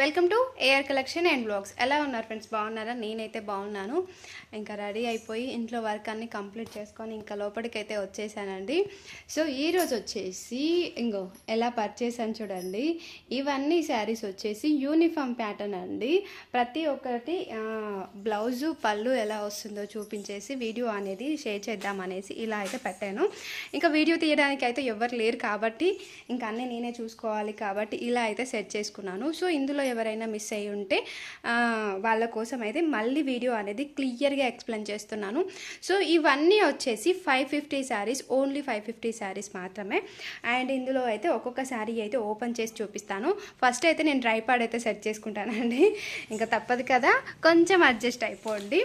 Welcome to AR collection and blogs ఎలా ఉన్నారు friends బాగున్నారా? నేనైతే బాగున్నాను. ఇంకా రెడీ అయిపోయి ఇంట్లో వర్క్ అన్ని కంప్లీట్ చేసుకొని ఇంకా లోపలికైతే వచ్చేసానండి. సో ఈరోజు వచ్చేసి ఇంకో ఎలా పర్చేస్ అని చూడండి. ఇవన్నీ శారీస్ వచ్చేసి యూనిఫామ్ ప్యాటర్న్ అండి. ప్రతి ఒక్కటి బ్లౌజు పళ్ళు ఎలా వస్తుందో చూపించేసి వీడియో అనేది షేర్ చేద్దాం అనేసి ఇలా అయితే పెట్టాను. ఇంకా వీడియో తీయడానికి అయితే ఎవరు లేరు కాబట్టి ఇంకా అన్నీ నేనే చూసుకోవాలి కాబట్టి ఇలా అయితే సెట్ చేసుకున్నాను. సో ఇందులో ఎవరైనా మిస్ అయ్యి ఉంటే వాళ్ళ కోసం అయితే మళ్ళీ వీడియో అనేది క్లియర్గా ఎక్స్ప్లెయిన్ చేస్తున్నాను. సో ఇవన్నీ వచ్చేసి five fifty saris only five fifty saris మాత్రమే. అండ్ ఇందులో అయితే ఒక్కొక్క శారీ అయితే ఓపెన్ చేసి చూపిస్తాను. ఫస్ట్ అయితే నేను ట్రైపాడ్ అయితే సెట్ చేసుకుంటానండి. ఇంకా తప్పదు కదా కొంచెం అడ్జస్ట్ అయిపోండి.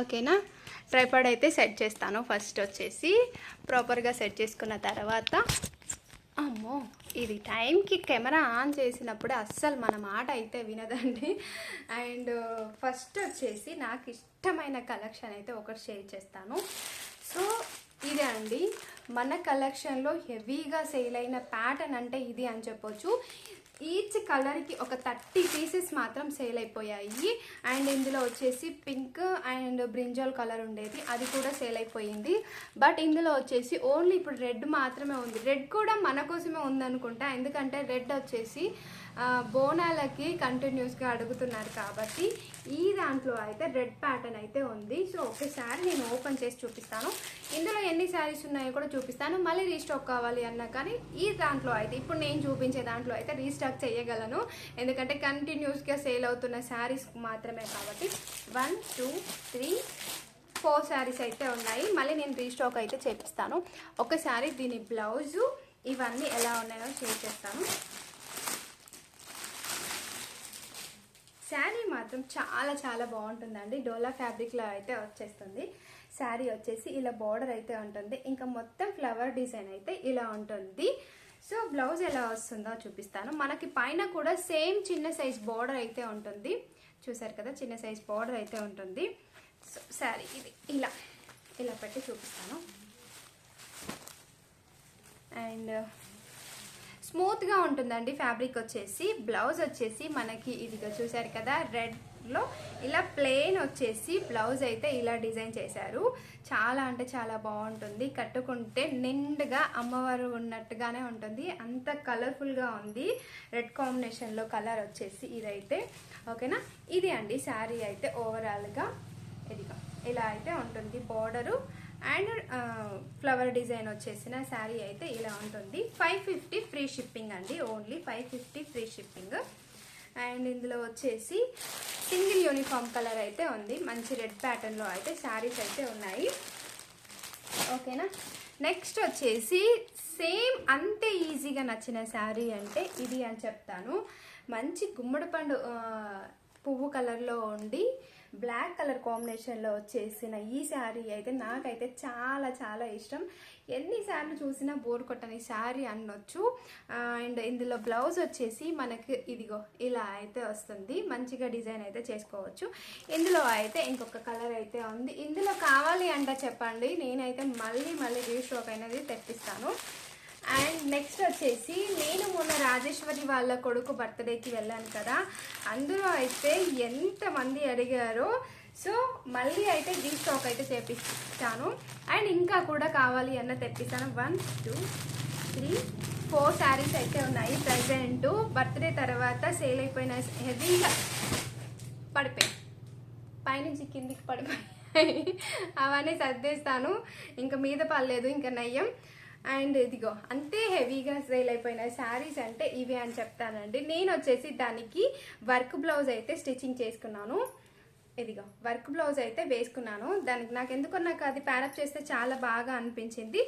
ఓకేనా ట్రైపాడ్ అయితే సెట్ చేస్తాను. ఫస్ట్ వచ్చేసి ప్రాపర్గా సెట్ చేసుకున్న తర్వాత అమ్మో ఇది టైంకి కెమెరా ఆన్ చేసినప్పుడు అస్సలు మన మాట అయితే వినదండి. అండ్ ఫస్ట్ వచ్చేసి నాకు ఇష్టమైన కలెక్షన్ అయితే ఒకటి షేర్ చేస్తాను. సో ఇదే అండి. మన కలెక్షన్లో హెవీగా సేల్ అయిన ప్యాటర్న్ అంటే ఇది అని చెప్పొచ్చు. ఈచ్ కలర్కి ఒక థర్టీ పీసెస్ మాత్రం సేల్ అయిపోయాయి. అండ్ ఇందులో వచ్చేసి పింక్ అండ్ బ్రింజాల్ కలర్ ఉండేది. అది కూడా సేల్ అయిపోయింది. బట్ ఇందులో వచ్చేసి ఓన్లీ ఇప్పుడు రెడ్ మాత్రమే ఉంది. రెడ్ కూడా మన కోసమే ఉందనుకుంటా. ఎందుకంటే రెడ్ వచ్చేసి బోనాలకి కంటిన్యూస్గా అడుగుతున్నారు కాబట్టి ఈ దాంట్లో అయితే రెడ్ ప్యాటర్న్ అయితే ఉంది. సో ఒకసారి నేను ఓపెన్ చేసి చూపిస్తాను. ఇందులో ఎన్ని శారీస్ ఉన్నాయో కూడా చూపిస్తాను. మళ్ళీ రీస్టాక్ కావాలి అన్నా కానీ ఈ దాంట్లో అయితే ఇప్పుడు నేను చూపించే దాంట్లో అయితే రీస్టాక్ చేయగలను. ఎందుకంటే కంటిన్యూస్గా సేల్ అవుతున్న శారీస్ మాత్రమే కాబట్టి one two three four saris అయితే ఉన్నాయి. మళ్ళీ నేను రీస్టాక్ అయితే చేపిస్తాను. ఒక శారీ దీని బ్లౌజు ఇవన్నీ ఎలా ఉన్నాయో షేర్ చేస్తాను శారీ మాత్రం చాలా చాలా బాగుంటుందండి. డోలా ఫ్యాబ్రిక్లో అయితే వచ్చేస్తుంది. శారీ వచ్చేసి ఇలా బార్డర్ అయితే ఉంటుంది. ఇంకా మొత్తం ఫ్లవర్ డిజైన్ అయితే ఇలా ఉంటుంది. సో బ్లౌజ్ ఎలా వస్తుందో చూపిస్తాను. మనకి పైన కూడా సేమ్ చిన్న సైజ్ బార్డర్ అయితే ఉంటుంది. చూసారు కదా చిన్న సైజ్ బార్డర్ అయితే ఉంటుంది. సో శారీ ఇది ఇలా ఇలా పెట్టి చూపిస్తాను. అండ్ స్మూత్గా ఉంటుందండి ఫ్యాబ్రిక్ వచ్చేసి. బ్లౌజ్ వచ్చేసి మనకి ఇదిగో చూసారు కదా రెడ్ లో ఇలా ప్లెయిన్ వచ్చేసి బ్లౌజ్ అయితే ఇలా డిజైన్ చేశారు. చాలా అంటే చాలా బాగుంటుంది. కట్టుకుంటే నిండుగా అమ్మవారు ఉన్నట్టుగానే ఉంటుంది. అంత కలర్ఫుల్గా ఉంది. రెడ్ కాంబినేషన్లో కలర్ వచ్చేసి ఇదైతే. ఓకేనా? ఇది అండి శారీ అయితే ఓవరాల్గా ఇదిగా ఇలా అయితే ఉంటుంది బార్డరు అండ్ ఫ్లవర్ డిజైన్ వచ్చేసిన శారీ అయితే ఇలా ఉంటుంది. ఫైవ్ ఫిఫ్టీ ఫ్రీ షిప్పింగ్ అండి. Only five fifty free shipping and ఇందులో వచ్చేసి సింగిల్ యూనిఫామ్ కలర్ అయితే ఉంది. మంచి రెడ్ ప్యాటర్న్లో అయితే శారీస్ అయితే ఉన్నాయి. ఓకేనా? నెక్స్ట్ వచ్చేసి సేమ్ అంతే ఈజీగా నచ్చిన శారీ అంటే ఇది అని చెప్తాను. మంచి గుమ్మడి పండు పువ్వు కలర్లో ఉండి బ్లాక్ కలర్ కాంబినేషన్లో వచ్చేసిన ఈ శారీ అయితే నాకైతే చాలా చాలా ఇష్టం. ఎన్నిసార్లు చూసినా బోర్ కొట్టని శారీ అనొచ్చు. అండ్ ఇందులో బ్లౌజ్ వచ్చేసి మనకి ఇదిగో ఇలా అయితే వస్తుంది. మంచిగా డిజైన్ అయితే చేసుకోవచ్చు. ఇందులో అయితే ఇంకొక కలర్ అయితే ఉంది. ఇందులో కావాలి అంటే చెప్పండి. నేనైతే మళ్ళీ మళ్ళీ రీస్టోక్ అయినది తెప్పిస్తాను. అండ్ నెక్స్ట్ వచ్చేసి నేను మొన్న రాజేశ్వరి వాళ్ళ కొడుకు బర్త్డేకి వెళ్ళాను కదా. అందులో అయితే ఎంతమంది అడిగారో సో మళ్ళీ అయితే రీస్టాక్ అయితే చేపిస్తాను అండ్ ఇంకా కూడా కావాలి అన్న తెప్పిస్తాను. One two three four saris అయితే ఉన్నాయి ప్రజెంట్ బర్త్డే తర్వాత సేల్ అయిపోయిన హెవీగా పడిపోయి పైనుంచి కిందికి పడిపోయి అవన్నీ సర్దేస్తాను. ఇంకా మీద పడలేదు ఇంకా నయ్యం. అండ్ ఇదిగో అంతే హెవీగా సేల్ అయిపోయిన శారీస్ అంటే ఇవే అని చెప్తానండి. నేను వచ్చేసి దానికి వర్క్ బ్లౌజ్ అయితే స్టిచ్చింగ్ చేసుకున్నాను. ఇదిగో వర్క్ బ్లౌజ్ అయితే వేసుకున్నాను. దానికి నాకు ఎందుకో నాకు అది ప్యారప్ చేస్తే చాలా బాగా అనిపించింది.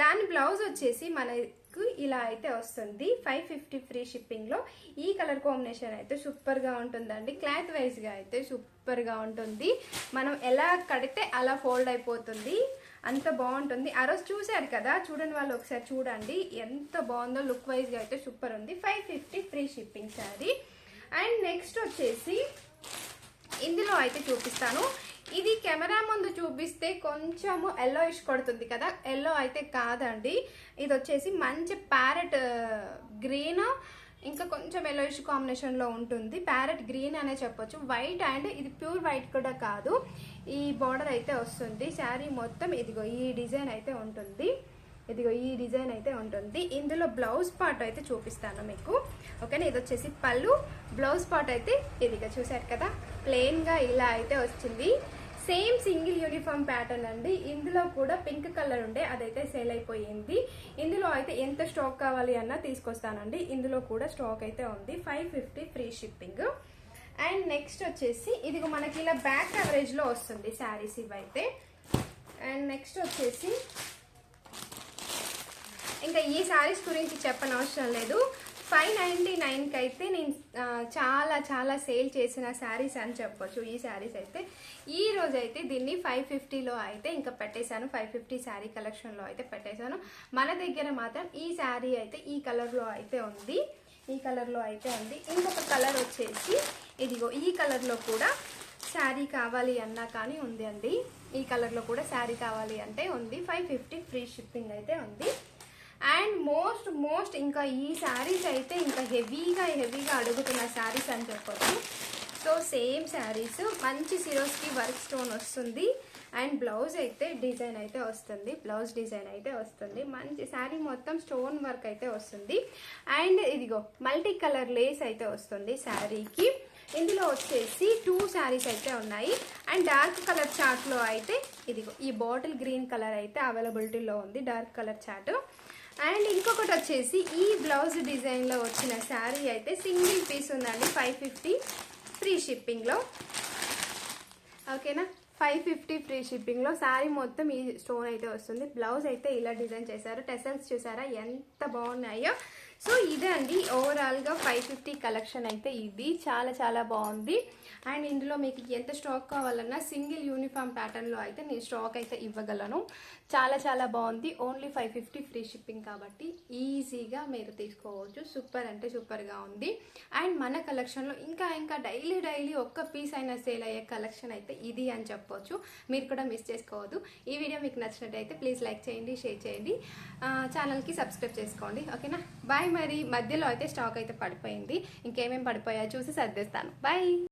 దాని బ్లౌజ్ వచ్చేసి మనకు ఇలా అయితే వస్తుంది. ఫైవ్ ఫిఫ్టీ ఫ్రీ షిప్పింగ్లో ఈ కలర్ కాంబినేషన్ అయితే సూపర్గా ఉంటుందండి. క్లాత్ వైజ్గా అయితే సూపర్గా ఉంటుంది. మనం ఎలా కడితే అలా ఫోల్డ్ అయిపోతుంది. అంత బాగుంటుంది. ఆ రోజు చూశారు కదా చూడని వాళ్ళు ఒకసారి చూడండి. ఎంత బాగుందో లుక్ వైజ్గా అయితే సూపర్ ఉంది. Five fifty free shipping sari. And next వచ్చేసి ఇందులో అయితే చూపిస్తాను. ఇది కెమెరా ముందు చూపిస్తే కొంచెము ఎల్లో ఇష్ కొడుతుంది కదా. ఎల్లో అయితే కాదండి. ఇది వచ్చేసి మంచి ప్యారెట్ గ్రీన్ ఇంకా కొంచెం ఎలోయిష్ కాంబినేషన్లో ఉంటుంది. ప్యారెట్ గ్రీన్ అనే చెప్పొచ్చు. వైట్ అండ్ ఇది ప్యూర్ వైట్ కూడా కాదు. ఈ బార్డర్ అయితే వస్తుంది. శారీ మొత్తం ఇదిగో ఈ డిజైన్ అయితే ఉంటుంది. ఇదిగో ఈ డిజైన్ అయితే ఉంటుంది. ఇందులో బ్లౌజ్ పార్ట్ అయితే చూపిస్తాను మీకు. ఓకేనా ఇది వచ్చేసి పళ్ళు. బ్లౌజ్ పార్ట్ అయితే ఇదిగో చూసారు కదా? ప్లెయిన్గా ఇలా అయితే వచ్చింది. సేమ్ సింగిల్ యూనిఫామ్ ప్యాటర్న్ అండి. ఇందులో కూడా పింక్ కలర్ ఉండే అదైతే సేల్ అయిపోయింది. ఇందులో అయితే ఎంత స్టాక్ కావాలి అన్నా తీసుకొస్తానండి. ఇందులో కూడా స్టాక్ అయితే ఉంది. Five fifty free shipping. And next వచ్చేసి ఇదిగో మనకి ఇలా బ్యాక్ కవరేజ్లో వస్తుంది శారీస్ ఇవైతే. అండ్ నెక్స్ట్ వచ్చేసి ఇంకా ఈ శారీస్ గురించి చెప్పనవసరం లేదు. ఫైవ్ నైంటీ నైన్కి అయితే నేను చాలా చాలా సేల్ చేసిన శారీస్ అని చెప్పొచ్చు. ఈ శారీస్ అయితే ఈ రోజు అయితే దీన్ని ఫైవ్ ఫిఫ్టీలో అయితే ఇంకా పెట్టేశాను. ఫైవ్ ఫిఫ్టీ శారీ కలెక్షన్లో అయితే పెట్టేశాను. మన దగ్గర మాత్రం ఈ శారీ అయితే ఈ కలర్లో అయితే ఉంది. ఈ కలర్లో అయితే ఉంది. ఇంకొక కలర్ వచ్చేసి ఇదిగో ఈ కలర్లో కూడా శారీ కావాలి అన్నా కానీ ఉంది అండి. ఈ కలర్లో కూడా శారీ కావాలి అంటే ఉంది. ఫైవ్ ఫిఫ్టీ ఫ్రీ షిప్పింగ్ అయితే ఉంది. అండ్ మోస్ట్ మోస్ట్ ఇంకా ఈ శారీస్ అయితే ఇంకా హెవీగా హెవీగా అడుగుతున్న శారీస్ అని చెప్పొచ్చు. సో సేమ్ శారీస్ మంచి సిరోస్కి వర్క్ స్టోన్ వస్తుంది. అండ్ బ్లౌజ్ అయితే డిజైన్ అయితే వస్తుంది. బ్లౌజ్ డిజైన్ అయితే వస్తుంది. మంచి శారీ మొత్తం స్టోన్ వర్క్ అయితే వస్తుంది. అండ్ ఇదిగో మల్టీ కలర్ లేస్ అయితే వస్తుంది శారీకి ఇందులో వచ్చేసి టూ శారీస్ అయితే ఉన్నాయి. అండ్ డార్క్ కలర్ చార్ట్లో అయితే ఇదిగో ఈ బాటిల్ గ్రీన్ కలర్ అయితే అవైలబిలిటీలో ఉంది. డార్క్ కలర్ చార్ట్ అండ్ ఇంకొకటి వచ్చేసి ఈ బ్లౌజ్ డిజైన్లో వచ్చిన శారీ అయితే సింగిల్ పీస్ ఉందండి ఫైవ్ ఫిఫ్టీ ఫ్రీ షిప్పింగ్లో ఓకేనా? ఫైవ్ ఫిఫ్టీ ఫ్రీ షిప్పింగ్లో శారీ మొత్తం ఈ స్టోన్ అయితే వస్తుంది. బ్లౌజ్ అయితే ఇలా డిజైన్ చేశారు. టెసల్స్ చూసారా? ఎంత బాగున్నాయో. సో ఇదే అండి ఓవరాల్గా ఫైవ్ ఫిఫ్టీ కలెక్షన్ అయితే ఇది. చాలా చాలా బాగుంది. అండ్ ఇందులో మీకు ఎంత స్టాక్ కావాలన్నా సింగిల్ యూనిఫామ్ ప్యాటర్న్లో అయితే నేను స్టాక్ అయితే ఇవ్వగలను. చాలా చాలా బాగుంది. Only five fifty free shipping కాబట్టి ఈజీగా మీరు తీసుకోవచ్చు. సూపర్ అంటే సూపర్గా ఉంది. అండ్ మన కలెక్షన్లో ఇంకా ఇంకా డైలీ డైలీ ఒక్క పీస్ అయినా సేల్ అయ్యే కలెక్షన్ అయితే ఇది అని చెప్పొచ్చు. మీరు కూడా మిస్ చేసుకోవద్దు. ఈ వీడియో మీకు నచ్చినట్టయితే ప్లీజ్ లైక్ చేయండి షేర్ చేయండి. ఛానల్కి సబ్స్క్రైబ్ చేసుకోండి. ఓకేనా బాయ్ మరి మధ్యలో అయితే స్టాక్ అయితే పడిపోయింది. ఇంకేమేమి పడిపోయాయో చూసి సర్దేస్తాను. బాయ్